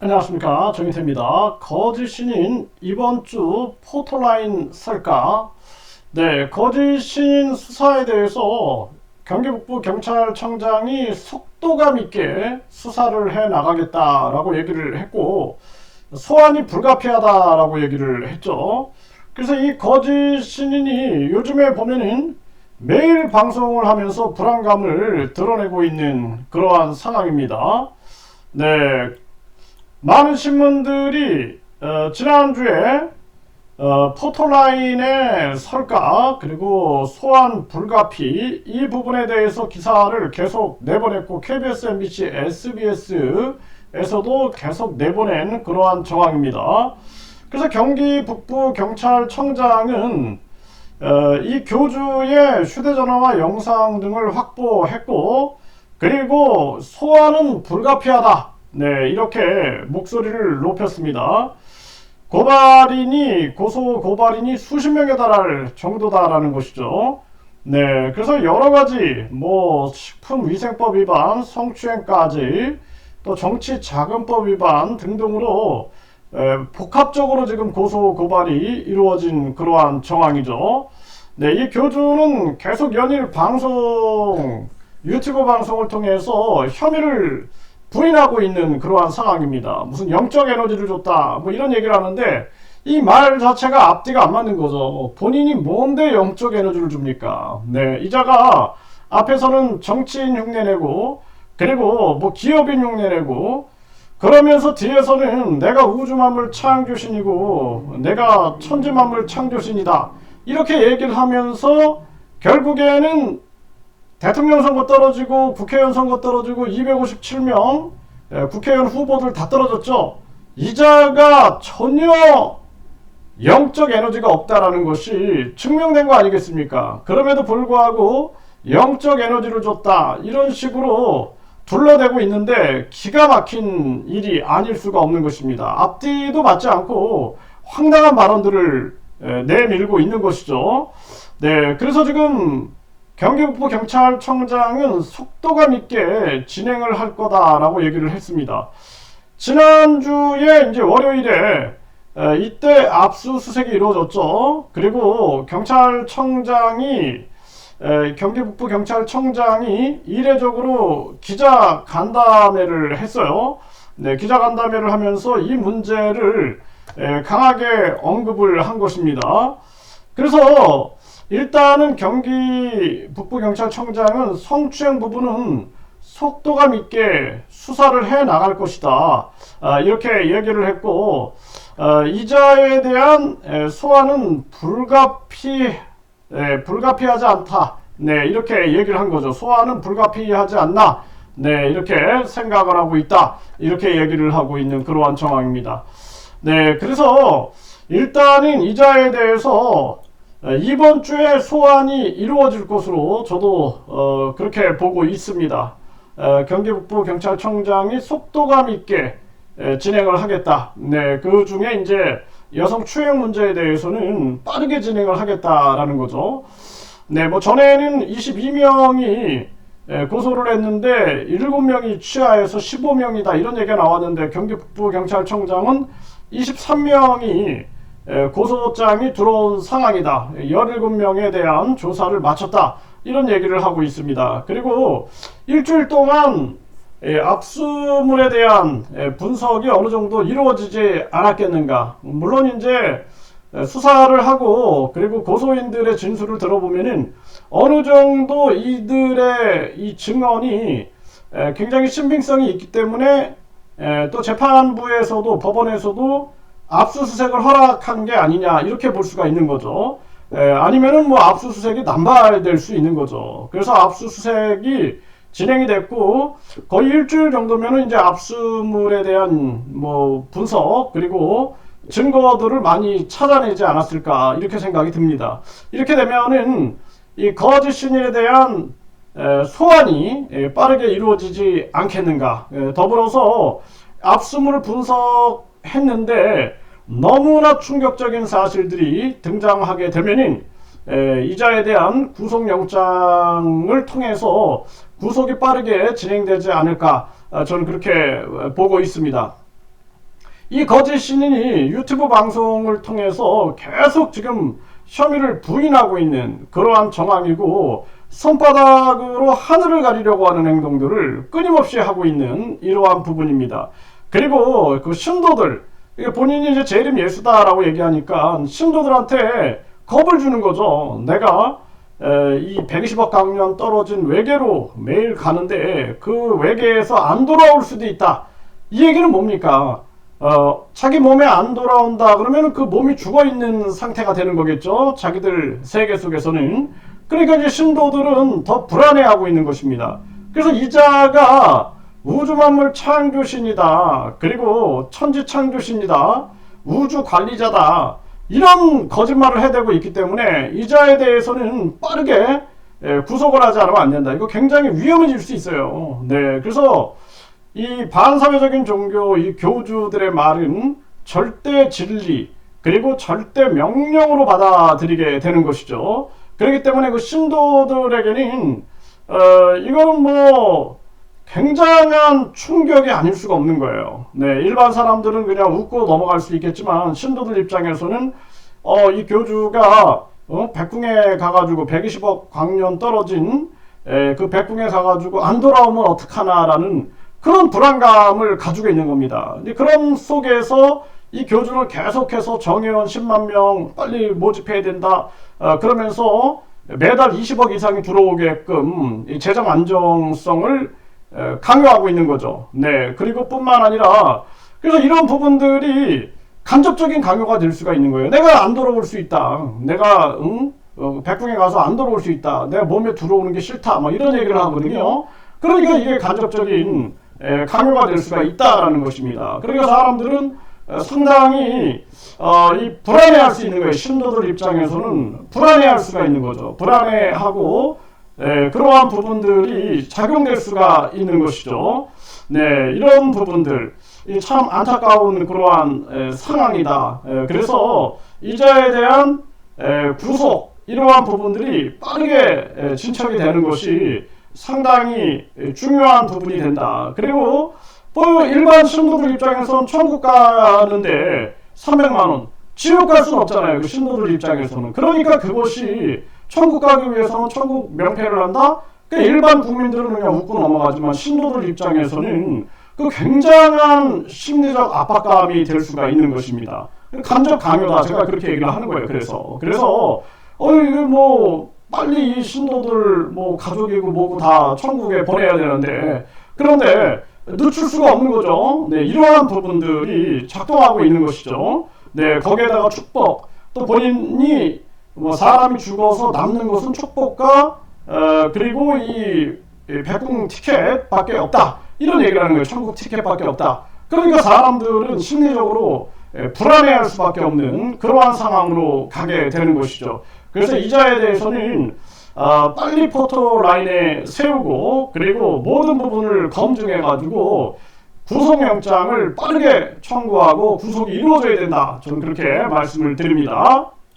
안녕하십니까 정희태입니다. 거짓 신인 이번 주 포토라인 설까? 네, 거짓 신인 수사에 대해서 경기북부 경찰청장이 속도감 있게 수사를 해 나가겠다라고 얘기를 했고 소환이 불가피하다라고 얘기를 했죠. 그래서 이 거짓 신인이 요즘에 보면은 매일 방송을 하면서 불안감을 드러내고 있는 그러한 상황입니다. 네, 많은 신문들이 어, 지난주에 어, 포토라인의 설가 그리고 소환 불가피 이 부분에 대해서 기사를 계속 내보냈고 KBS, MBC, SBS에서도 계속 내보낸 그러한 정황입니다. 그래서 경기 북부 경찰청장은 어, 이 교주의 휴대전화와 영상 등을 확보했고 그리고 소환은 불가피하다. 네, 이렇게 목소리를 높였습니다. 고발인이 고소 고발인이 수십 명에 달할 정도다라는 것이죠. 네, 그래서 여러 가지 뭐 식품위생법 위반, 성추행까지 또 정치자금법 위반 등등으로 에, 복합적으로 지금 고소 고발이 이루어진 그러한 정황이죠. 네, 이 교주는 계속 연일 방송 유튜브 방송을 통해서 혐의를 부인하고 있는 그러한 상황입니다. 무슨 영적 에너지를 줬다, 뭐 이런 얘기를 하는데 이 말 자체가 앞뒤가 안 맞는 거죠. 본인이 뭔데 영적 에너지를 줍니까? 네, 이자가 앞에서는 정치인 흉내내고 그리고 뭐 기업인 흉내내고 그러면서 뒤에서는 내가 우주만물 창조신이고 내가 천지만물 창조신이다 이렇게 얘기를 하면서 결국에는 대통령 선거 떨어지고 국회의원 선거 떨어지고 257명 예, 국회의원 후보들 다 떨어졌죠. 이자가 전혀 영적 에너지가 없다라는 것이 증명된 거 아니겠습니까? 그럼에도 불구하고 영적 에너지를 줬다 이런 식으로 둘러대고 있는데 기가 막힌 일이 아닐 수가 없는 것입니다. 앞뒤도 맞지 않고 황당한 발언들을 예, 내밀고 있는 것이죠. 네, 그래서 지금 경기북부 경찰청장은 속도감 있게 진행을 할 거다라고 얘기를 했습니다. 지난주에 이제 월요일에 이때 압수수색이 이루어졌죠. 그리고 경찰청장이 경기북부 경찰청장이 이례적으로 기자 간담회를 했어요. 네, 기자 간담회를 하면서 이 문제를 강하게 언급을 한 것입니다. 그래서 일단은 경기 북부경찰청장은 성추행 부분은 속도감 있게 수사를 해 나갈 것이다. 아, 이렇게 얘기를 했고 아, 이자에 대한 에, 소환은 불가피 에, 불가피하지 않다. 네 이렇게 얘기를 한 거죠. 소환은 불가피하지 않나. 네 이렇게 생각을 하고 있다. 이렇게 얘기를 하고 있는 그러한 정황입니다. 네 그래서 일단은 이자에 대해서 이번 주에 소환이 이루어질 것으로 저도 어, 그렇게 보고 있습니다. 에, 경기북부 경찰청장이 속도감 있게 에, 진행을 하겠다. 네, 그 중에 이제 여성 추행 문제에 대해서는 빠르게 진행을 하겠다라는 거죠. 네, 뭐 전에는 22명이 에, 고소를 했는데 7명이 취하해서 15명이다 이런 얘기가 나왔는데 경기북부 경찰청장은 23명이 고소장이 들어온 상황이다. 17명에 대한 조사를 마쳤다. 이런 얘기를 하고 있습니다. 그리고 일주일 동안 압수물에 대한 분석이 어느 정도 이루어지지 않았겠는가. 물론 이제 수사를 하고 그리고 고소인들의 진술을 들어보면은 어느 정도 이들의 이 증언이 굉장히 신빙성이 있기 때문에 또 재판부에서도 법원에서도 압수수색을 허락한 게 아니냐 이렇게 볼 수가 있는 거죠. 에, 아니면은 뭐 압수수색이 남발될 수 있는 거죠. 그래서 압수수색이 진행이 됐고 거의 일주일 정도면은 이제 압수물에 대한 뭐 분석 그리고 증거들을 많이 찾아내지 않았을까 이렇게 생각이 듭니다. 이렇게 되면은 이 거짓 신인에 대한 소환이 빠르게 이루어지지 않겠는가. 더불어서 압수물을 분석 했는데 너무나 충격적인 사실들이 등장하게 되면은 이자에 대한 구속영장을 통해서 구속이 빠르게 진행되지 않을까 아, 저는 그렇게 보고 있습니다. 이 거짓 신인이 유튜브 방송을 통해서 계속 지금 혐의를 부인하고 있는 그러한 정황이고 손바닥으로 하늘을 가리려고 하는 행동들을 끊임없이 하고 있는 이러한 부분입니다. 그리고 그 신도들 본인이 이제 재림 예수다라고 얘기하니까 신도들한테 겁을 주는 거죠. 내가 에, 이 120억 강년 떨어진 외계로 매일 가는데 그 외계에서 안 돌아올 수도 있다. 이 얘기는 뭡니까? 어, 자기 몸에 안 돌아온다 그러면 그 몸이 죽어 있는 상태가 되는 거겠죠. 자기들 세계 속에서는. 그러니까 이제 신도들은 더 불안해하고 있는 것입니다. 그래서 이자가 우주 만물 창조신이다. 그리고 천지 창조신이다. 우주 관리자다. 이런 거짓말을 해대고 있기 때문에 이자에 대해서는 빠르게 예, 구속을 하지 않으면 안 된다. 이거 굉장히 위험해질 수 있어요. 네, 그래서 이 반사회적인 종교 이 교주들의 말은 절대 진리 그리고 절대 명령으로 받아들이게 되는 것이죠. 그렇기 때문에 그 신도들에게는 어, 이거는 뭐 굉장한 충격이 아닐 수가 없는 거예요. 네, 일반 사람들은 그냥 웃고 넘어갈 수 있겠지만 신도들 입장에서는 어, 이 교주가 어, 백궁에 가가지고 120억 광년 떨어진 에, 그 백궁에 가가지고 안 돌아오면 어떡하나라는 그런 불안감을 가지고 있는 겁니다. 그런 속에서 이 교주는 계속해서 정회원 10만 명 빨리 모집해야 된다. 어, 그러면서 매달 20억 이상이 들어오게끔 이 재정 안정성을 에, 강요하고 있는 거죠. 네. 그리고 뿐만 아니라 그래서 이런 부분들이 간접적인 강요가 될 수가 있는 거예요. 내가 안 돌아올 수 있다. 내가 응? 어, 백궁에 가서 안 돌아올 수 있다. 내 몸에 들어오는 게 싫다. 뭐 이런 얘기를 하거든요. 그러니까 이게 간접적인 에, 강요가 될 수가 있다라는 것입니다. 그러니까 사람들은 어, 상당히 어, 이 불안해할 수 있는 거예요. 신도들 입장에서는 불안해할 수가 있는 거죠. 불안해하고 에, 그러한 부분들이 작용될 수가 있는 것이죠. 네, 이런 부분들 이참 안타까운 그러한 에, 상황이다. 에, 그래서 이자에 대한 에, 구속 이러한 부분들이 빠르게 에, 진척이 되는 것이 상당히 에, 중요한 부분이 된다. 그리고 뭐 일반 신도들 입장에서는 천국 가는데 300만 원 지옥 갈 수는 없잖아요. 그 신도들 입장에서는. 그러니까 그것이 천국 가기 위해서는 천국 명패를 한다. 그 일반 국민들은 그냥 웃고 넘어가지만 신도들 입장에서는 그 굉장한 심리적 압박감이 될 수가 있는 것입니다. 간접 강요다. 제가 그렇게 얘기를 하는 거예요. 그래서 그래서 어 이거 뭐 빨리 이 신도들 뭐 가족이고 뭐고 다 천국에 보내야 되는데 그런데 늦출 수가 없는 거죠. 네, 이러한 부분들이 작동하고 있는 것이죠. 네, 거기에다가 축복 또 본인이 뭐 사람이 죽어서 남는 것은 축복과 어, 그리고 이, 이 백궁 티켓밖에 없다. 이런 얘기를 하는 거예요. 천국 티켓밖에 없다. 그러니까 사람들은 심리적으로 에, 불안해할 수밖에 없는 그러한 상황으로 가게 되는 것이죠. 그래서 이자에 대해서는 아, 빨리 포토 라인에 세우고 그리고 모든 부분을 검증해 가지고 구속영장을 빠르게 청구하고 구속이 이루어져야 된다. 저는 그렇게 말씀을 드립니다.